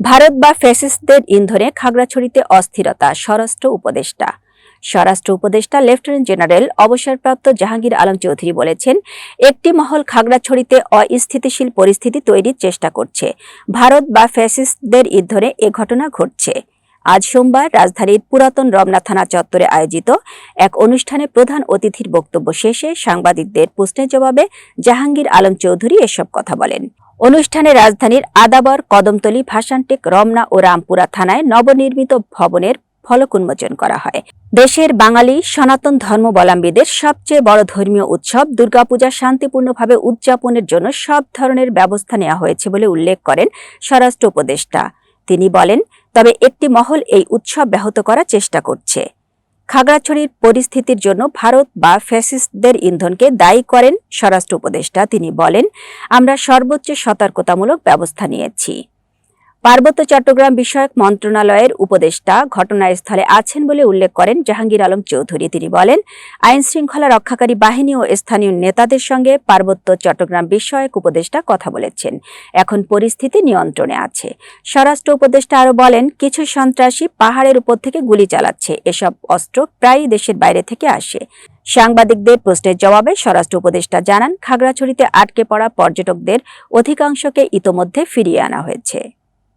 ভারত বা ফ্যাসিস্টদের ইন্ধনে খাগড়াছড়িতে অস্থিরতা, স্বরাষ্ট্র উপদেষ্টা। স্বরাষ্ট্র উপদেষ্টা, লেফটেন্যান্ট জেনারেল, অবসরপ্রাপ্ত জাহাঙ্গীর আলম চৌধুরী বলেছেন, একটি মহল খাগড়াছড়িতে অস্থিতিশীল পরিস্থিতি তৈরির চেষ্টা করছে। ভারত বা ফ্যাসিস্টদের ইন্ধনে এ ঘটনা ঘটছে। আজ সোমবার রাজধানীর পুরাতন রমনা থানা চত্বরে আয়োজিত এক অনুষ্ঠানে প্রধান অতিথির বক্তব্য শেষে সাংবাদিকদের প্রশ্নের জবাবে জাহাঙ্গীর আলম চৌধুরী এসব কথা বলেন। অনুষ্ঠানে রাজধানীর আদাবর, কদমতলী, ভাসানটেক, রমনা ও রামপুরা থানায় নবনির্মিত ভবনের ফলক উন্মোচন করা হয়। দেশের বাঙালি, সনাতন ধর্মাবলম্বীদের সবচেয়ে বড় ধর্মীয় উৎসব দুর্গাপূজা শান্তিপূর্ণভাবে উদযাপনের জন্য সব ধরনের ব্যবস্থা নেওয়া হয়েছে বলে উল্লেখ করেন স্বরাষ্ট্র উপদেষ্টা। তিনি বলেন, তবে একটি মহল এই উৎসব ব্যাহত করার চেষ্টা করছে। খাগড়াছড়ির পরিস্থিতির জন্য ভারত বা ফ্যাসিস্টদের ইন্ধনকে দায়ী করেন স্বরাষ্ট্র উপদেষ্টা। তিনি বলেন, আমরা সর্বোচ্চ সতর্কতামূলক ব্যবস্থা নিয়েছি। পার্বত্য চট্টগ্রাম বিষয়ক মন্ত্রণালয়ের উপদেষ্টা ঘটনাস্থলে আছেন বলে উল্লেখ করেন জাহাঙ্গীর আলম চৌধুরী। তিনি বলেন, আইন শৃঙ্খলা রক্ষাকারী বাহিনী ও স্থানীয় নেতাদের সঙ্গে পার্বত্য চট্টগ্রাম বিষয়ক উপদেষ্টা কথা বলেছেন। এখন পরিস্থিতি নিয়ন্ত্রণে আছে। স্বরাষ্ট্র উপদেষ্টা আরও বলেন, কিছু সন্ত্রাসী পাহাড়ের উপর থেকে গুলি চালাচ্ছে। এসব অস্ত্র প্রায়ই দেশের বাইরে থেকে আসে। সাংবাদিকদের প্রশ্নের জবাবে স্বরাষ্ট্র উপদেষ্টা জানান, খাগড়াছড়িতে আটকে পড়া পর্যটকদের অধিকাংশকে ইতোমধ্যে ফিরিয়ে আনা হয়েছে।